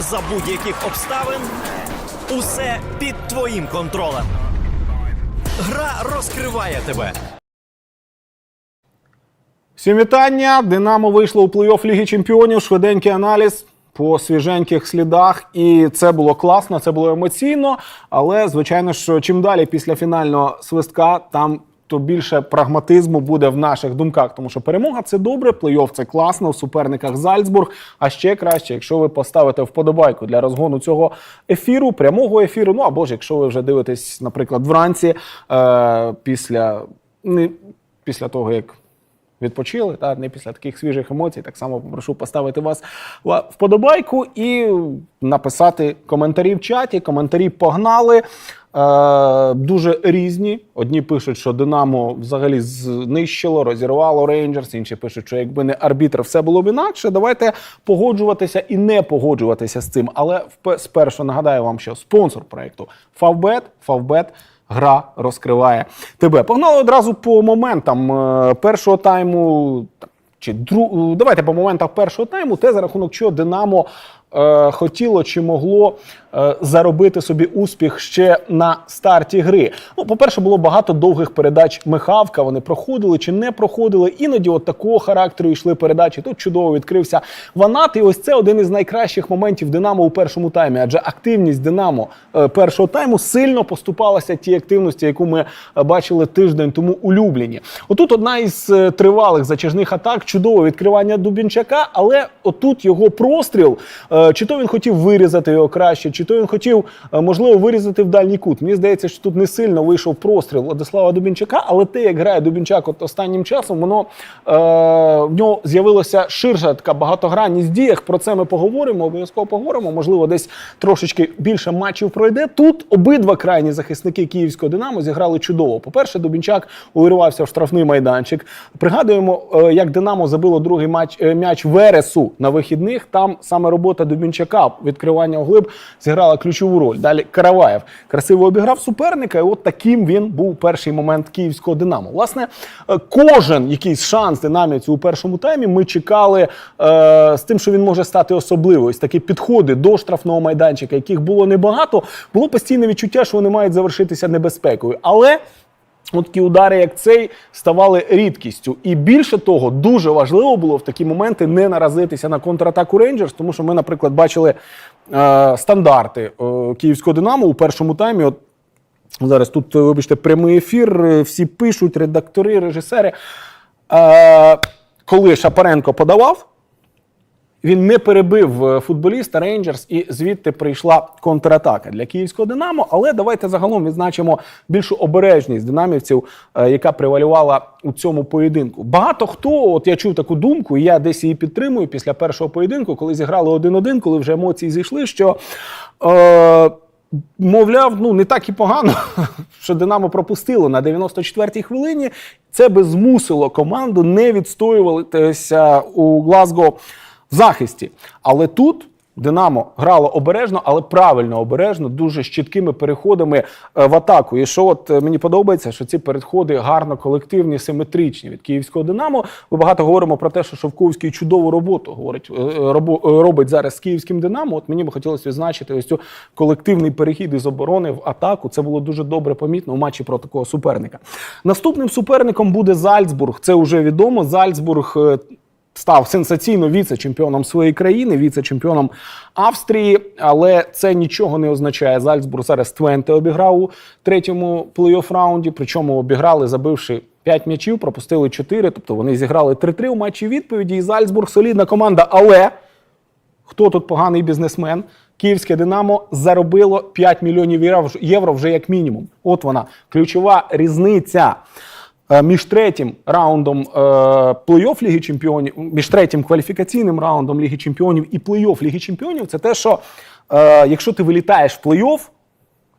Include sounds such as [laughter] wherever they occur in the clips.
За будь-яких обставин усе під твоїм контролем. Гра розкриває тебе. Всім вітання. Динамо вийшло у плей-офф Ліги Чемпіонів. Швиденький аналіз по свіженьких слідах. І це було класно, це було емоційно. Але, звичайно, що чим далі після фінального свистка, там. То більше прагматизму буде в наших думках, тому що перемога це добре, плей-офф це класно, у суперниках Зальцбург. А ще краще, якщо ви поставите вподобайку для розгону цього ефіру, прямого ефіру. Ну або ж якщо ви вже дивитесь, наприклад, вранці е, після, не, після того, як відпочили, та не після таких свіжих емоцій. Так само попрошу поставити вас вподобайку і написати коментарі в чаті. Коментарі погнали. Е, дуже різні. Одні пишуть, що Динамо взагалі знищило, розірвало Рейнджерс. Інші пишуть, що якби не арбітр, все було б інакше. Давайте погоджуватися і не погоджуватися з цим. Але спершу нагадаю вам, що спонсор проекту Favbet, Favbet Гра розкриває тебе. Погнали одразу по моментам е, першого тайму. Чи дру... Давайте по моментах першого тайму, те за рахунок чого Динамо е, хотіло чи могло е, заробити собі успіх ще на старті гри. Ну, по-перше, було багато довгих передач Михавка. Вони проходили чи не проходили. Іноді от такого характеру йшли передачі. Тут чудово відкрився Ванат. І ось це один із найкращих моментів Динамо у першому таймі. Адже активність Динамо е, першого тайму сильно поступалася тій активності, яку ми е, бачили тиждень тому у Любліні. Отут одна із е, тривалих затяжних атак, чудове відкривання Дубінчака, але отут його простріл, е, чи то він хотів вирізати його краще, чи то він хотів, е, можливо, вирізати в дальній кут. Мені здається, що тут не сильно вийшов простріл Владислава Дубінчака, але те, як грає Дубінчак от останнім часом, воно е, в нього з'явилася ширша така багатогранність діях. Про це ми поговоримо. Обов'язково поговоримо. Можливо, десь трошечки більше матчів пройде. Тут обидва крайні захисники київського Динамо зіграли чудово. По-перше, Дубінчак увірвався в штрафний майданчик. Пригадуємо, е, як Динамо забило другий матч е, м'яч Вересу на вихідних. Там саме робота Дубінчака, відкривання углиб зіграла ключову роль. Далі Караваєв красиво обіграв суперника, і от таким він був перший момент київського Динамо. Власне, е, кожен якийсь шанс динаміці у першому таймі ми чекали е, з тим, що він може стати особливою. Ось такі підходи до штрафного майданчика, яких було небагато. Було постійне відчуття, що вони мають завершитися небезпекою. Але От такі удари, як цей, ставали рідкістю. І більше того, дуже важливо було в такі моменти не наразитися на контратаку Рейнджерс, тому що ми, наприклад, бачили е, стандарти е, київського Динамо у першому таймі. От зараз тут, е, вибачте, прямий ефір. е, Всі пишуть, редактори, режисери. Е, коли Шапаренко подавав, він не перебив е, футболіста Рейнджерс, і звідти прийшла контратака для київського Динамо. Але давайте загалом відзначимо більшу обережність динамівців, е, яка превалювала у цьому поєдинку. Багато хто, от я чув таку думку, і я десь її підтримую після першого поєдинку, коли зіграли 1-1, коли вже емоції зійшли, що. Е, Мовляв, ну не так і погано, [laughs] що Динамо пропустило на 94-й хвилині. Це би змусило команду не відстоюватися у Глазго в захисті. Але тут Динамо грало обережно, але правильно обережно, дуже чіткими переходами е, в атаку. І що от е, мені подобається, що ці переходи гарно колективні, симетричні від київського Динамо. Ми багато говоримо про те, що Шовковський чудову роботу говорить, е, робить зараз з київським Динамо. От мені би хотілося відзначити ось цю колективний перехід із оборони в атаку. Це було дуже добре помітно у матчі проти такого суперника. Наступним суперником буде Зальцбург. Це вже відомо. Зальцбург. Став сенсаційно віце-чемпіоном своєї країни, віце-чемпіоном Австрії, але це нічого не означає. Зальцбург зараз Твенте обіграв у третьому плей-офф раунді. Причому обіграли, забивши 5 м'ячів, пропустили 4, тобто вони зіграли 3-3 у матчі відповіді. І Зальцбург солідна команда. Але хто тут поганий бізнесмен? Київське Динамо заробило 5 мільйонів євро вже як мінімум. От вона ключова різниця. Е, Між третім раундом е, плей-офф Ліги Чемпіонів, між третім кваліфікаційним раундом Ліги Чемпіонів і плей-офф Ліги Чемпіонів, це те, що е, якщо ти вилітаєш в плей-офф,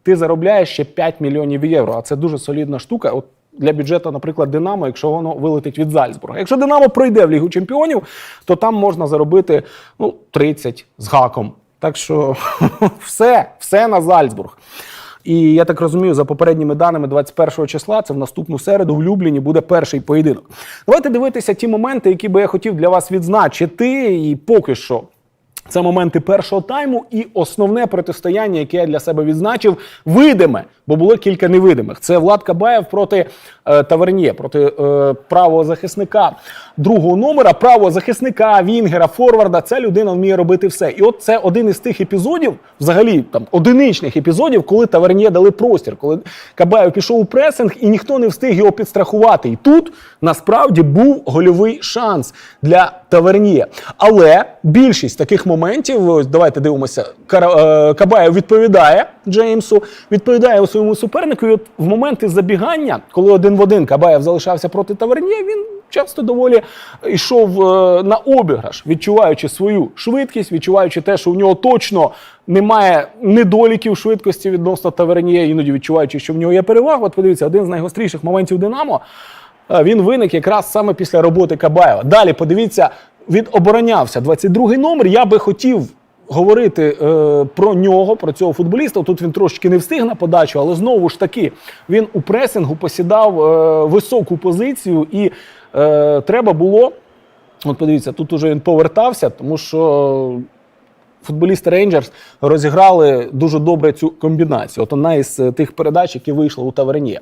ти заробляєш ще 5 мільйонів євро. А це дуже солідна штука. От для бюджету, наприклад, Динамо, якщо воно вилетить від Зальцбурга. Якщо Динамо пройде в Лігу Чемпіонів, то там можна заробити ну, 30 з гаком. Так що [laughs] все, все на Зальцбург. І я так розумію, за попередніми даними 21 числа, це в наступну середу в Любліні буде перший поєдинок. Давайте дивитися ті моменти, які би я хотів для вас відзначити. І поки що це моменти першого тайму і основне протистояння, яке я для себе відзначив, видиме, бо було кілька невидимих. Це Влад Кабаєв проти е, Тавернє, проти е, правого захисника другого номера, правого захисника, Вінгера, Форварда. Ця людина вміє робити все. І от це один із тих епізодів, взагалі там одиничних епізодів, коли Тавернє дали простір, коли Кабаєв пішов у пресинг і ніхто не встиг його підстрахувати. І тут насправді був гольовий шанс для Тавернє. Але більшість таких моментів, давайте дивимося, е, Кабаєв відповідає Джеймсу, відповідає у своєму супернику. І от в моменти забігання, коли один в один Кабаєв залишався проти Тавернє, він часто доволі йшов е, на обіграш, відчуваючи свою швидкість, відчуваючи те, що у нього точно немає недоліків швидкості відносно Тавернє, іноді відчуваючи, що в нього є перевага. От подивіться, один з найгостріших моментів Динамо. Е, Він виник якраз саме після роботи Кабаєва. Далі подивіться, відоборонявся 22-й номер. Я би хотів говорити е, про нього, про цього футболіста. Тут він трошечки не встиг на подачу, але знову ж таки він у пресингу посідав е, високу позицію, і е, треба було. От подивіться, тут уже він повертався, тому що футболісти Рейнджерс розіграли дуже добре цю комбінацію. От одна із е, тих передач, які вийшли у Таверні.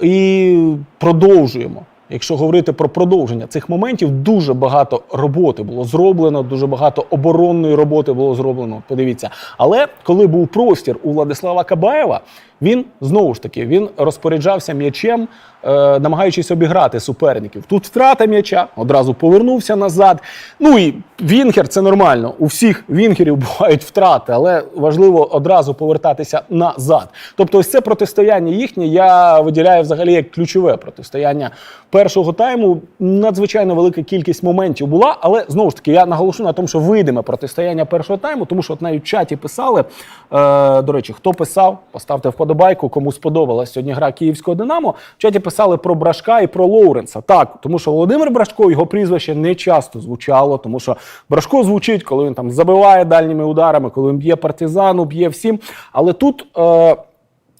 І продовжуємо. Якщо говорити про продовження цих моментів, дуже багато роботи було зроблено, дуже багато оборонної роботи було зроблено. Подивіться. Але коли був простір у Владислава Кабаєва, він знову ж таки він розпоряджався м'ячем, е, намагаючись обіграти суперників. Тут втрата м'яча, одразу повернувся назад. Ну і Вінгер це нормально. У всіх вінгерів [laughs] бувають втрати, але важливо одразу повертатися назад. Тобто, ось це протистояння їхнє я виділяю взагалі як ключове протистояння першого тайму. Надзвичайно велика кількість моментів була, але знову ж таки я наголошу на тому, що видиме протистояння першого тайму, тому що от навіть в чаті писали. Е, до речі, хто писав, поставте вподобайку, кому сподобалась сьогодні гра київського Динамо. В чаті писали про Брашка і про Лоуренса. Так, тому що Володимир Брашко його прізвище не часто звучало, тому що Брашко звучить, коли він там забиває дальніми ударами, коли він б'є партизану, б'є всім. Але тут. Е,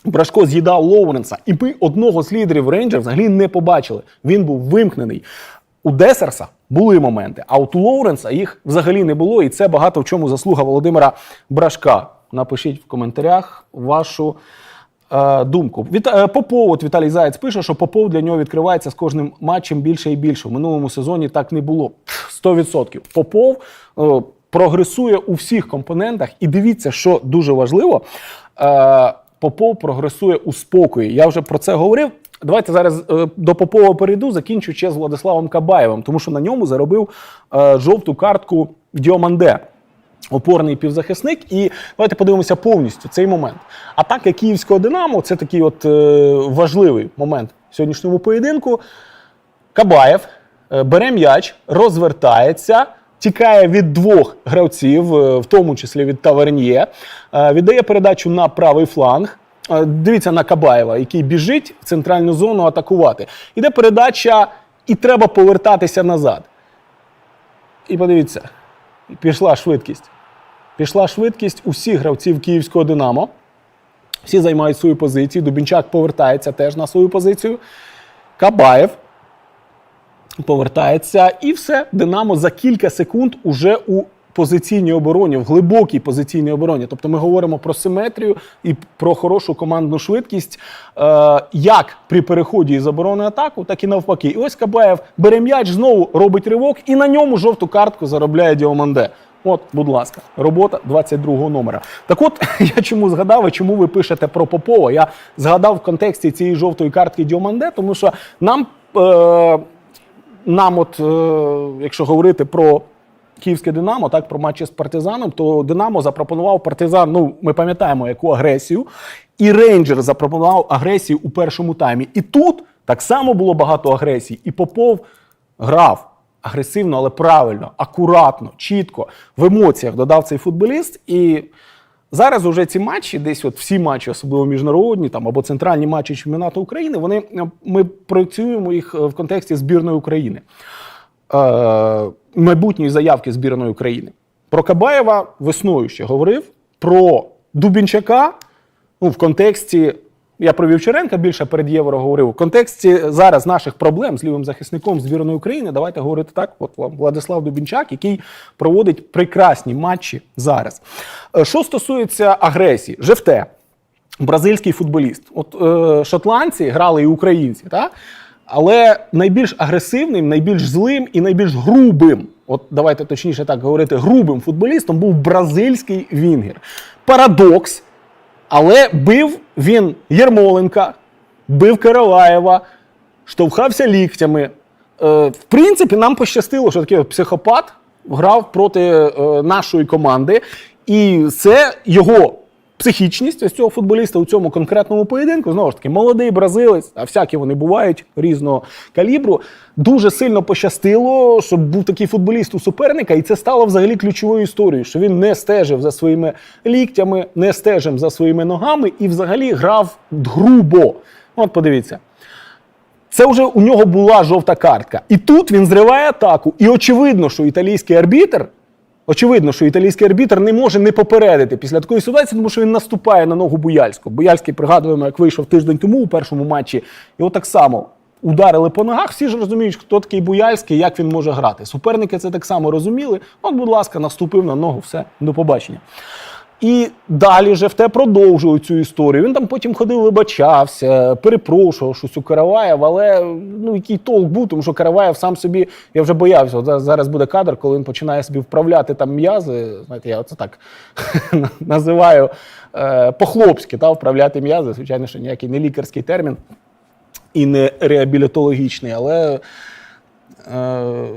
Брашко з'їдав Лоуренса, і ми одного з лідерів Рейнджер взагалі не побачили. Він був вимкнений. У Десерса були моменти, а от у Лоуренса їх взагалі не було. І це багато в чому заслуга Володимира Брашка. Напишіть в коментарях вашу думку. Від, е, Попов, от Віталій Заєць пише, що Попов для нього відкривається з кожним матчем більше і більше. В минулому сезоні так не було. Пф, 100%. Попов е, прогресує у всіх компонентах. І дивіться, що дуже важливо. Е, Попов прогресує у спокої. Я вже про це говорив. Давайте зараз е, до Попова перейду, закінчу ще з Владиславом Кабаєвим, тому що на ньому заробив е, жовту картку Діоманде. Опорний півзахисник, і давайте подивимося повністю цей момент. Атака київського Динамо це такий от е, важливий момент в сьогоднішньому поєдинку. Кабаєв е, бере м'яч, розвертається, тікає від двох гравців, е, в тому числі від Таверньє, е, віддає передачу на правий фланг. Е, Дивіться на Кабаєва, який біжить в центральну зону атакувати. Іде передача, і треба повертатися назад. І подивіться, пішла швидкість. Пішла швидкість усіх гравців київського Динамо. Всі займають свою позицію. Дубінчак повертається теж на свою позицію. Кабаєв повертається. І все. Динамо за кілька секунд уже у позиційній обороні, в глибокій позиційній обороні. Тобто ми говоримо про симетрію і про хорошу командну швидкість, е, як при переході із оборони атаку, так і навпаки. І ось Кабаєв бере м'яч, знову робить ривок, і на ньому жовту картку заробляє Діоманде. От, будь ласка, робота 22-го номера. Так от [laughs] я чому згадав і чому ви пишете про Попова? Я згадав в контексті цієї жовтої картки Діоманде, тому що нам, е, нам от, е, якщо говорити про Київське Динамо, так про матчі з партизаном, то Динамо запропонував партизан. Ну, ми пам'ятаємо, яку агресію. І Рейнджер запропонував агресію у першому таймі. І тут так само було багато агресії. І Попов грав агресивно, але правильно, акуратно, чітко, в емоціях додав цей футболіст. І зараз уже ці матчі, десь от всі матчі, особливо міжнародні там або центральні матчі чемпіонату України, вони ми працюємо їх в контексті збірної України. Е, майбутньої заявки збірної України. Про Кабаєва весною ще говорив, про Дубінчака ну, в контексті. Я про Вівчаренка більше перед євро говорив. В контексті зараз наших проблем з лівим захисником збірної України. Давайте говорити так. От Владислав Дубінчак, який проводить прекрасні матчі зараз. Е, Що стосується агресії, Жевте, бразильський футболіст. От е, шотландці грали і українці, так? Але найбільш агресивним, найбільш злим і найбільш грубим, от давайте точніше так говорити, грубим футболістом був бразильський Вінгер. Парадокс. Але бив він Єрмоленка, бив Караваєва, штовхався ліктями. Е, в принципі, нам пощастило, що такий психопат грав проти е, нашої команди, і це його. Психічність ось цього футболіста у цьому конкретному поєдинку, знову ж таки, молодий бразилець, а всякі вони бувають різного калібру. Дуже сильно пощастило, щоб був такий футболіст у суперника, і це стало взагалі ключовою історією, що він не стежив за своїми ліктями, не стежив за своїми ногами і взагалі грав грубо. От подивіться. Це вже у нього була жовта картка. І тут він зриває атаку. І очевидно, що італійський арбітр. Очевидно, що італійський арбітр не може не попередити після такої ситуації, тому що він наступає на ногу Буяльського. Буяльський пригадуємо, як вийшов тиждень тому у першому матчі. Його так само ударили по ногах. Всі ж розуміють, хто такий Буяльський, як він може грати. Суперники це так само розуміли. От, будь ласка, наступив на ногу, все, до побачення. І далі ЖФТ продовжує цю історію. Він там потім ходив, вибачався, перепрошував щось у Караваєв, але ну який толк був, тому що Караваєв сам собі, я вже боявся. Зараз буде кадр, коли він починає собі вправляти там м'язи. Знаєте, я це так [laughs] називаю е, по-хлопськи, та, вправляти м'язи. Звичайно, що ніякий не лікарський термін і не реабілітологічний, але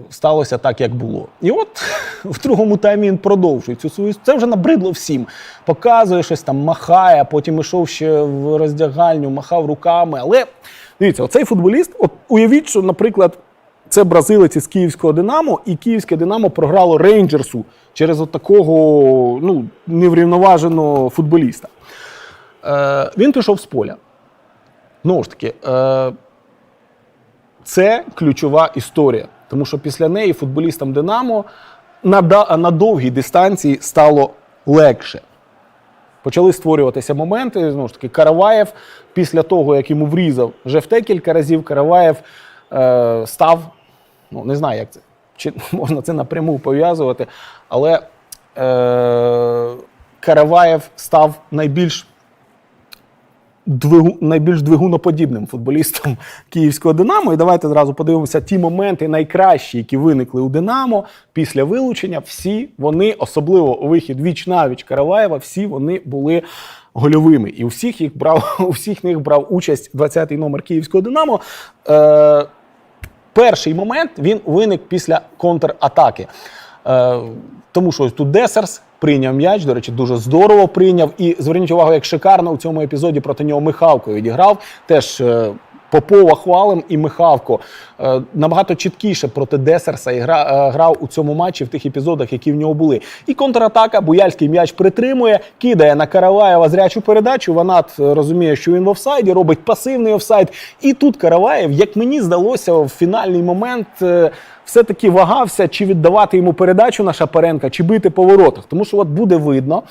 сталося так, як було. І от [laughs] в другому таймі він продовжує цю свою. Це вже набридло всім. Показує щось там, махає, потім ішов ще в роздягальню, махав руками. Але дивіться, оцей футболіст, от уявіть, що, наприклад, це бразилець із київського Динамо, і київське Динамо програло Рейнджерсу через от такого ну, неврівноваженого футболіста. Е, він пішов з поля. Знову ж таки, е, це ключова історія, тому що після неї футболістам Динамо на, на довгій дистанції стало легше. Почали створюватися моменти. Знову ж таки, Караваєв після того, як йому врізав Жефте кілька разів, Караваєв е, став, ну не знаю, як це, чи [laughs] можна це напряму пов'язувати, але е, Караваєв став найбільш двигу, найбільш двигуноподібним футболістом київського Динамо. І давайте зразу подивимося ті моменти найкращі, які виникли у Динамо після вилучення. Всі вони, особливо вихід віч навіч Караваєва, всі вони були. Гольовими, і у всіх їх брав [laughs] у всіх них брав участь 20-й номер київського Динамо. Е, перший момент він виник після контратаки. Е, тому що ось тут Десерс прийняв м'яч, до речі, дуже здорово прийняв. І зверніть увагу, як шикарно у цьому епізоді проти нього Михалко відіграв. Теж е, Попова хвалим і Михавко е, набагато чіткіше проти Десерса і е, грав у цьому матчі в тих епізодах, які в нього були. І контратака, Буяльський м'яч притримує, кидає на Караваєва зрячу передачу. Ванат е, розуміє, що він в офсайді, робить пасивний офсайд. І тут Караваєв, як мені здалося, в фінальний момент. все-таки вагався, чи віддавати йому передачу на Шапаренка, чи бити по воротах. Тому що от буде видно,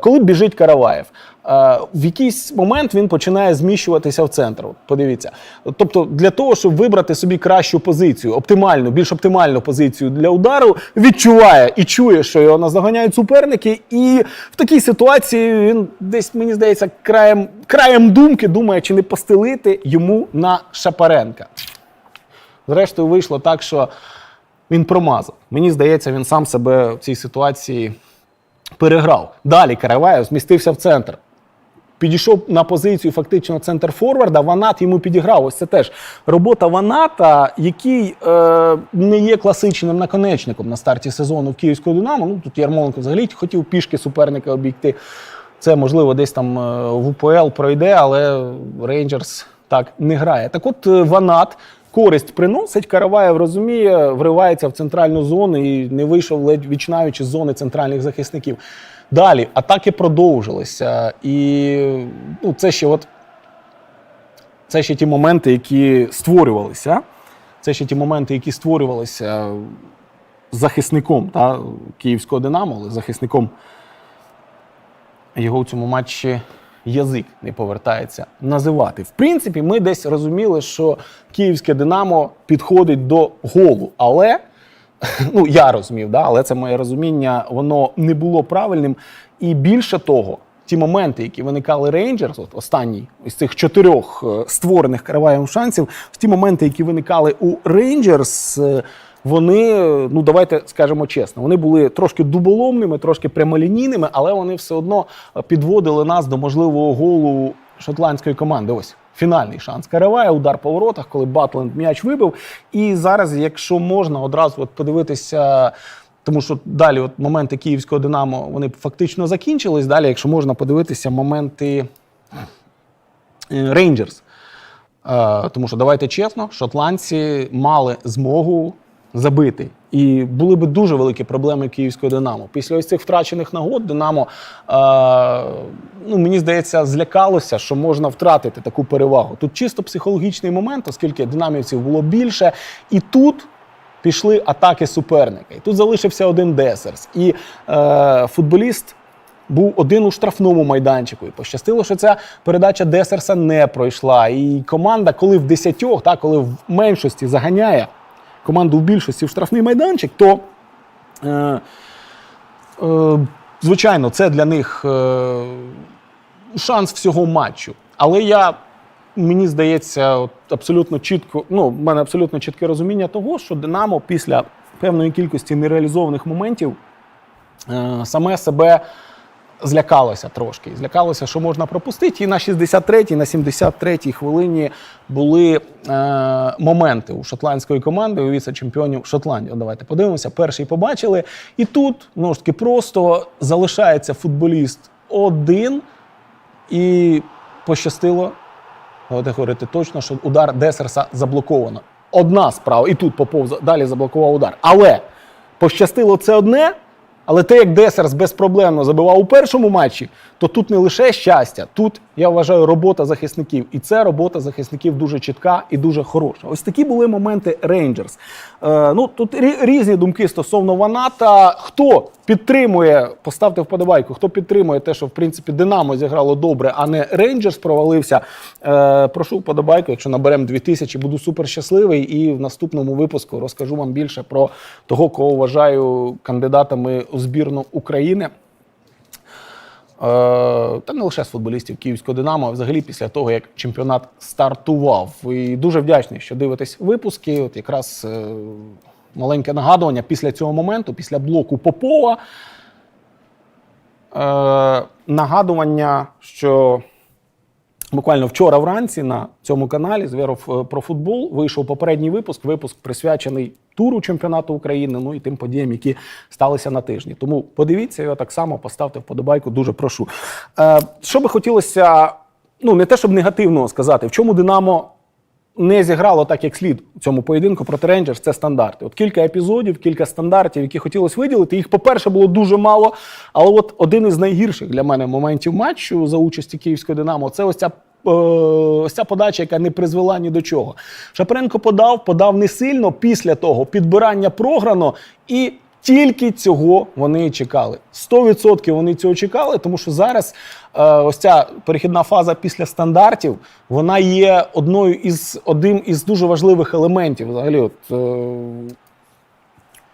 коли біжить Караваєв. Е, В якийсь момент він починає зміщуватися в центр. Подивіться. Тобто, для того, щоб вибрати собі кращу позицію, оптимальну, більш оптимальну позицію для удару, відчуває і чує, що його наздоганяють суперники. І в такій ситуації він десь, мені здається, краєм, краєм думки думає, чи не постелити йому на Шапаренка. Зрештою, вийшло так, що він промазав. Мені здається, він сам себе в цій ситуації переграв. Далі Караваєв змістився в центр. Підійшов на позицію фактично центр форварда, Ванат йому підіграв. Ось це теж робота Ваната, який е, не є класичним наконечником на старті сезону в Київського Динамо. Ну тут Ярмоленко взагалі хотів пішки суперника обійти. Це можливо десь там е, в УПЛ пройде, але Рейнджерс так не грає. Так от е, Ванат користь приносить. Караваєв розуміє, вривається в центральну зону і не вийшов ледь вічнаючи з зони центральних захисників. Далі атаки продовжилися. І ну, це ще от це ще ті моменти, які створювалися. Це ще ті моменти, які створювалися захисником та, київського Динамо, але захисником його у цьому матчі язик не повертається називати. В принципі, ми десь розуміли, що київське Динамо підходить до голу, але [laughs] ну я розумів, да, але це моє розуміння, воно не було правильним. І більше того, ті моменти, які виникали Рейнджерс, от останній із цих чотирьох е, створених Караваєм шансів, ті моменти, які виникали у Рейнджерс. е, Вони, е, ну давайте скажемо чесно, вони були трошки дуболомними, трошки прямолінійними, але вони все одно підводили нас до можливого голу шотландської команди. Ось фінальний шанс Каравая, удар по воротах, коли Батленд м'яч вибив. І зараз, якщо можна, одразу от подивитися. Тому що далі, от моменти київського Динамо, вони фактично закінчились. Далі, якщо можна подивитися, моменти Рейнджерс. Тому що давайте чесно, шотландці мали змогу забити. І були би дуже великі проблеми київського Динамо. Після ось цих втрачених нагод Динамо, е, ну, мені здається, злякалося, що можна втратити таку перевагу. Тут чисто психологічний момент, оскільки динамівців було більше. І тут пішли атаки суперника. І тут залишився один Десерс. І е, футболіст був один у штрафному майданчику. І пощастило, що ця передача Десерса не пройшла. І команда, коли в десятьох, та, коли в меншості заганяє команду в більшості в штрафний майданчик, то е, е, звичайно, це для них е, шанс всього матчу. Але я, мені здається, от абсолютно чітко, ну, в мене абсолютно чітке розуміння того, що Динамо після певної кількості нереалізованих моментів е, саме себе злякалося трошки. Злякалося, що можна пропустити. І на 63-й, на 73-й хвилині були е, моменти у шотландської команди, у віце-чемпіонів Шотландії. Давайте подивимося. Перший побачили. І тут, ну ж таки, просто залишається футболіст один, і пощастило. Давайте говорити точно, що удар Десерса заблоковано. Одна справа, і тут Попов далі заблокував удар. Але пощастило це одне. Але те, як Десерс безпроблемно забивав у першому матчі, то тут не лише щастя, тут я вважаю робота захисників. І це робота захисників дуже чітка і дуже хороша. Ось такі були моменти Рейнджерс. Е, ну тут рі- різні думки стосовно Ваната. Хто підтримує, поставте вподобайку, хто підтримує те, що в принципі Динамо зіграло добре, а не Рейнджерс провалився. Е, прошу вподобайку, якщо наберемо 2000, буду супер щасливий. І в наступному випуску розкажу вам більше про того, кого вважаю кандидатами у збірну України. Е, Та не лише з футболістів Київського Динамо, а взагалі після того, як чемпіонат стартував. І дуже вдячний, що дивитесь випуски. От якраз е, маленьке нагадування після цього моменту, після блоку Попова. Е, нагадування, що буквально вчора вранці на цьому каналі Звіров е, про футбол вийшов попередній випуск. Випуск присвячений туру чемпіонату України, ну і тим подіям, які сталися на тижні. Тому подивіться його так само, поставте вподобайку, дуже прошу. Е, що би хотілося, ну не те, щоб негативного сказати, в чому Динамо. Не зіграло так, як слід у цьому поєдинку проти Рейнджерс, це стандарти. От кілька епізодів, кілька стандартів, які хотілося виділити. Їх, по-перше, було дуже мало. Але от один із найгірших для мене моментів матчу за участі Київської Динамо це ось ця. е, Ось ця подача, яка не призвела ні до чого. Шапаренко подав, подав не сильно. Після того підбирання програно, і тільки цього вони чекали. 100% вони цього чекали, тому що зараз е, ось ця перехідна фаза після стандартів вона є одною із одним із дуже важливих елементів. Взагалі, от е,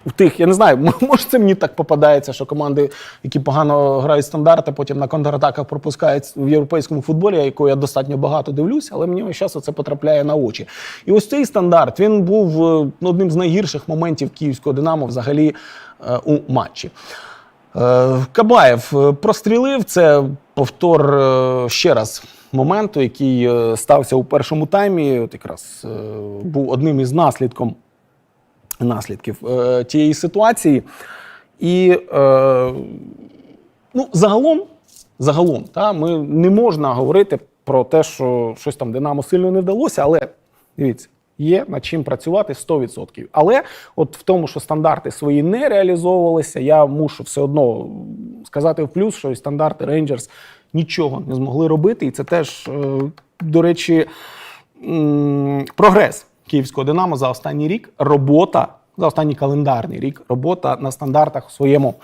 у тих, я не знаю, [laughs] може це мені так попадається, що команди, які погано грають стандарти, потім на контратаках пропускають в європейському футболі, якого я достатньо багато дивлюся, але мені весь це потрапляє на очі. І ось цей стандарт він був е, одним з найгірших моментів київського Динамо взагалі е, у матчі. Е, Кабаєв прострілив це повтор ще раз моменту, який стався у першому таймі. От якраз був одним із наслідком наслідків е, тієї ситуації. І е, ну, загалом, загалом та, ми не можна говорити про те, що щось там Динамо сильно не вдалося, але дивіться. Є над чим працювати 100%. Але от в тому, що стандарти свої не реалізовувалися, я мушу все одно сказати в плюс, що і стандарти Рейнджерс нічого не змогли робити. І це теж, е, до речі, прогрес київського Динамо за останній рік. Робота за останній календарний рік. Робота на стандартах у своєму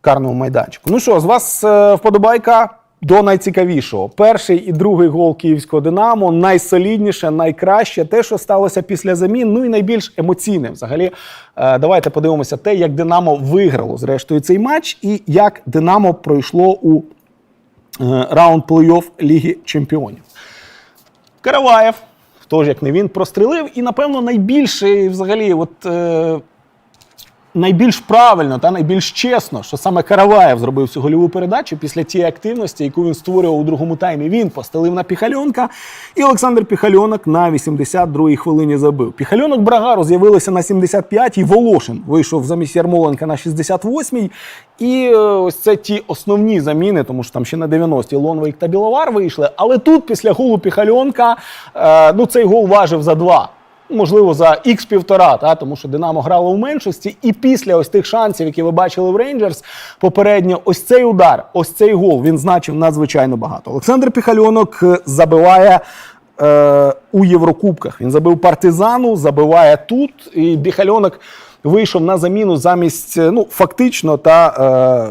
карному майданчику. Ну що, з вас е, вподобайка. до найцікавішого. Перший і другий гол київського Динамо найсолідніше, найкраще, те, що сталося після замін. Ну і найбільш емоційне. Взагалі, е, давайте подивимося те, як Динамо виграло зрештою цей матч, і як Динамо пройшло у е, раунд плей-офф Ліги Чемпіонів. Караваєв, хто ж як не він, прострелив, і, напевно, найбільший взагалі, от. Е, найбільш правильно та найбільш чесно, що саме Караваєв зробив цю гольову передачу після тієї активності, яку він створював у другому таймі. Він постелив на Піхальонка, і Олександр Піхальонок на 82-й хвилині забив. Піхальонок Брагару з'явилися на 75-й, Волошин вийшов замість Ярмоленка на 68-й. І е, ось це ті основні заміни, тому що там ще на 90-й Лонвейк та Біловар вийшли. Але тут, після голу Піхальонка, е, ну цей гол важив за два можливо, за ікс півтора, та тому що Динамо грало у меншості, і після ось тих шансів, які ви бачили в Рейнджерс, попередньо, ось цей удар, ось цей гол він значив надзвичайно багато. Олександр Піхальонок е, забиває. Е, у Єврокубках він забив партизану, забиває тут. І Біхальонок вийшов на заміну замість, е, ну фактично, та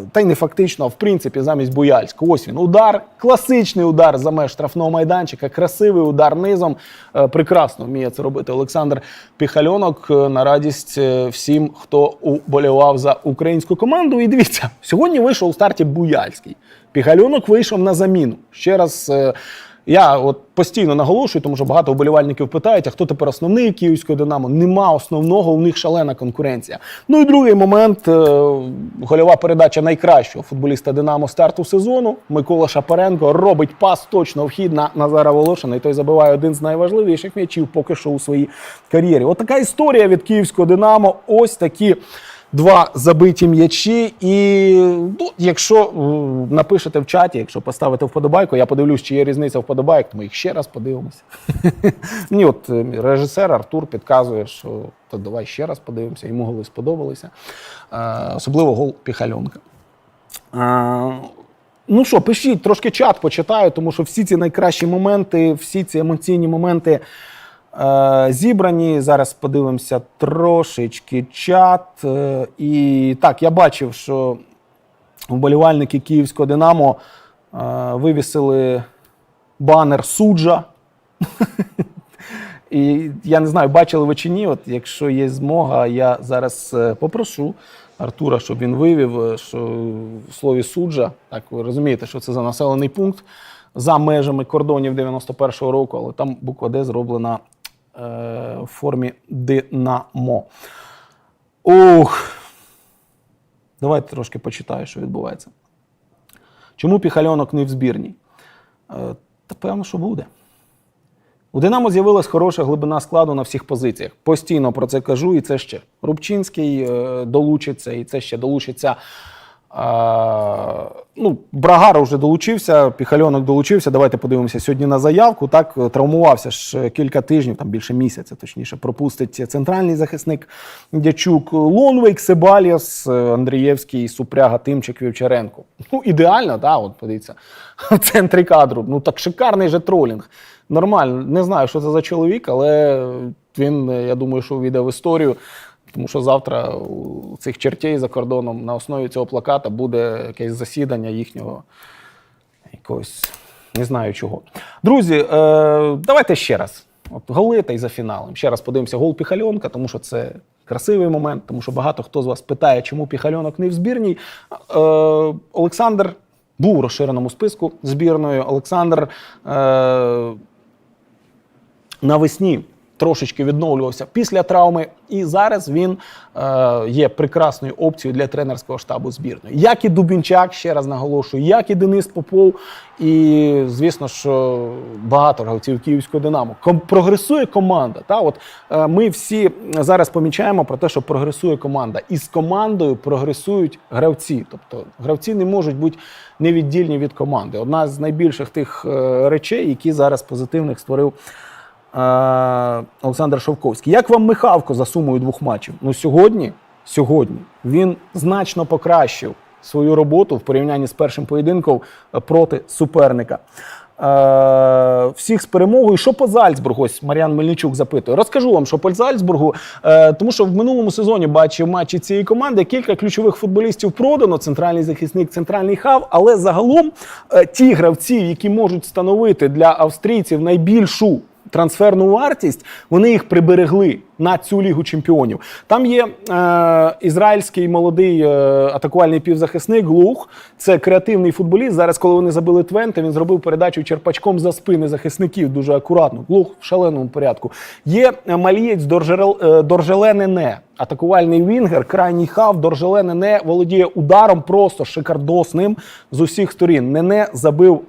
е, та й не фактично, а в принципі, замість Буяльського. Ось він удар, класичний удар за меж штрафного майданчика, красивий удар низом. Е, прекрасно вміє це робити Олександр Піхальонок е, на радість е, всім, хто уболівав за українську команду. І дивіться, сьогодні вийшов у старті Буяльський. Піхальонок вийшов на заміну. Ще раз. Я от постійно наголошую, тому що багато вболівальників питають, а хто тепер основний київського Динамо? Нема основного, у них шалена конкуренція. Ну і другий момент е, гольова передача найкращого футболіста Динамо старту сезону. Микола Шапаренко робить пас точно в хід на Назара Волошина, і той забиває один з найважливіших м'ячів поки що у своїй кар'єрі. От така історія від київського Динамо. Ось такі два забиті м'ячі. І ну, якщо напишете в чаті, якщо поставите вподобайку, я подивлюсь, чи є різниця вподобайок, то ми їх ще раз подивимося. [laughs] Мені от е, режисер Артур підказує, що то давай ще раз подивимося, йому голи сподобалися. Е, Особливо гол Піхальонка. Е, Ну що, пишіть, трошки чат почитаю, тому що всі ці найкращі моменти, всі ці емоційні моменти зібрані. Зараз подивимося трошечки чат. Е, і так, я бачив, що вболівальники Київського Динамо е, вивісили банер суджа. [laughs] І я не знаю, бачили ви чи ні. От якщо є змога, я зараз е, попрошу Артура, щоб він вивів, е, що в слові суджа, так ви розумієте, що це за населений пункт за межами кордонів 91-го року, але там буква Д зроблена е, в формі Динамо. Ух. Давайте трошки почитаю, що відбувається. Чому піхальонок не в збірній? Е, та певно, що буде. У Динамо з'явилась хороша глибина складу на всіх позиціях. Постійно про це кажу, і це ще Рубчинський е, долучиться, і це ще долучиться. Е, ну, Брагар вже долучився, Піхальонок долучився. Давайте подивимося сьогодні на заявку. Так, травмувався ж кілька тижнів, там більше місяця, точніше, пропустить центральний захисник Дячук, Лонвейк, Себаліас, Андрієвський, Супряга, Тимчик, Вівчаренко. Ну, ідеально, так, от подивіться, в центрі кадру. Ну так шикарний же тролінг. Нормально, не знаю, що це за чоловік, але він, я думаю, що війде в історію. Тому що завтра у цих чертей за кордоном на основі цього плаката буде якесь засідання їхнього якогось не знаю чого. Друзі, е, давайте ще раз. От голи та й за фіналом. Ще раз подивимося гол Піхальонка, тому що це красивий момент, тому що багато хто з вас питає, чому Піхальонок не в збірній. Е, Олександр був у розширеному списку збірної. Олександр е, навесні трошечки відновлювався після травми, і зараз він е, є прекрасною опцією для тренерського штабу збірної. Як і Дубінчак, ще раз наголошую, як і Денис Попов, і звісно, що багато гравців Київського Динамо. Ком- прогресує команда. Та от е, ми всі зараз помічаємо про те, що прогресує команда, і з командою прогресують гравці. Тобто гравці не можуть бути невіддільні від команди. Одна з найбільших тих е, речей, які зараз позитивних створив. Олександр Шовковський. Як вам Михавко за сумою двох матчів? Ну сьогодні, сьогодні він значно покращив свою роботу в порівнянні з першим поєдинком е, проти суперника. Е, всіх з перемогою. Що по Зальцбургу? Ось Мар'ян Мельничук запитує. Розкажу вам, що по Зальцбургу, е, тому що в минулому сезоні бачив матчі цієї команди. Кілька ключових футболістів продано. Центральний захисник, центральний хав. Але загалом ті гравці, які можуть становити для австрійців найбільшу трансферну вартість, вони їх приберегли на цю лігу чемпіонів. Там є е, ізраїльський молодий е, атакувальний півзахисник Глух. Це креативний футболіст. Зараз, коли вони забили Твенте, він зробив передачу черпачком за спини захисників дуже акуратно. Глух в шаленому порядку. Є е, малієць Доржерел, е. Атакувальний вінгер, крайній хав, Доржеле Нене володіє ударом просто шикардосним з усіх сторін. Нене забив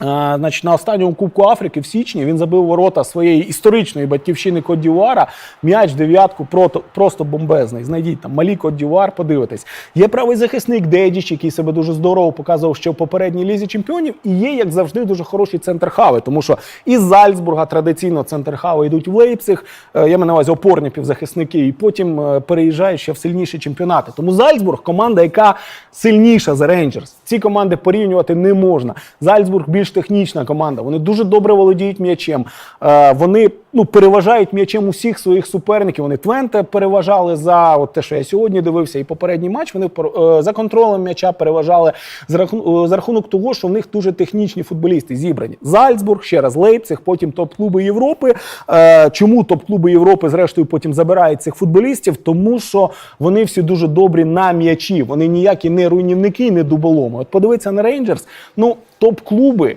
Значить, на останньому Кубку Африки в січні він забив ворота своєї історичної батьківщини Кот-Дівуара. М'яч дев'ятку просто бомбезний. Знайдіть там малі Кот-Дівуар, подивитесь. Є правий захисник Дедіч, який себе дуже здорово показував ще в попередній лізі чемпіонів. І є, як завжди, дуже хороші центр хави, тому що із Зальцбурга традиційно центр хави йдуть в Лейпциг. Е, Я маю на увазі опорні півзахисники, і потім е, переїжджають ще в сильніші чемпіонати. Тому Зальцбург команда, яка сильніша за Рейнджерс. Ці команди порівнювати не можна. Зальцбург більш технічна команда. Вони дуже добре володіють м'ячем. Е, Вони ну, переважають м'ячем усіх своїх суперників. Вони Твенте переважали за от те, що я сьогодні дивився, і попередній матч. Вони е, за контролем м'яча переважали за рахунок, е, за рахунок того, що в них дуже технічні футболісти зібрані. Зальцбург, ще раз Лейпциг, потім топ-клуби Європи. Е, Чому топ-клуби Європи, зрештою, потім забирають цих футболістів? Тому що вони всі дуже добрі на м'ячі. Вони ніякі не руйнівники, не дуболоми. От подивитися на Рейнджерс, ну топ-клуби.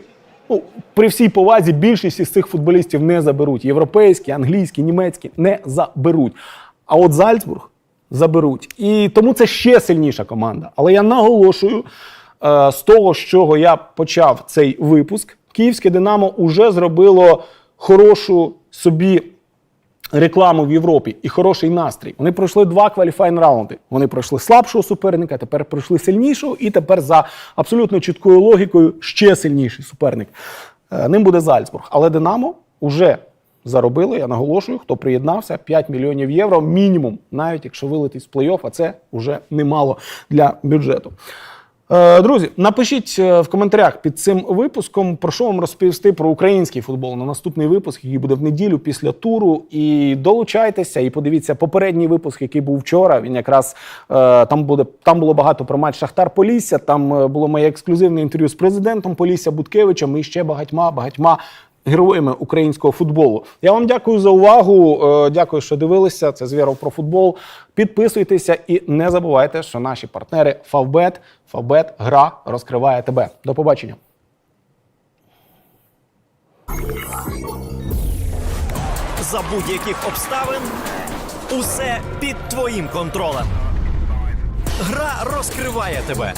Ну, при всій повазі більшість із цих футболістів не заберуть. Європейські, англійські, німецькі не заберуть. А от Зальцбург заберуть. І тому це ще сильніша команда. Але я наголошую е, з того, з чого я почав цей випуск, київське Динамо вже зробило хорошу собі рекламу в Європі і хороший настрій. Вони пройшли два кваліфайн раунди. Вони пройшли слабшого суперника, тепер пройшли сильнішого, і тепер за абсолютно чіткою логікою ще сильніший суперник. Е, Ним буде Зальцбург. Але Динамо вже заробило, я наголошую, хто приєднався, 5 мільйонів євро мінімум, навіть якщо вилетить з плей-офф, а це вже немало для бюджету. Е, Друзі, напишіть е, в коментарях під цим випуском, про що вам розповісти про український футбол на наступний випуск, який буде в неділю після туру. І долучайтеся і подивіться попередній випуск, який був вчора. Він якраз е, там буде там було багато про матч Шахтар Полісся. Там було моє ексклюзивне інтерв'ю з президентом Полісся Буткевичем і ще багатьма багатьма. Героями українського футболу. Я вам дякую за увагу. е, Дякую, що дивилися. Це звіров про футбол. Підписуйтеся і не забувайте, що наші партнери Фавбет, Фавбет, гра розкриває тебе. До побачення. За будь-яких обставин усе під твоїм контролем. Гра розкриває тебе.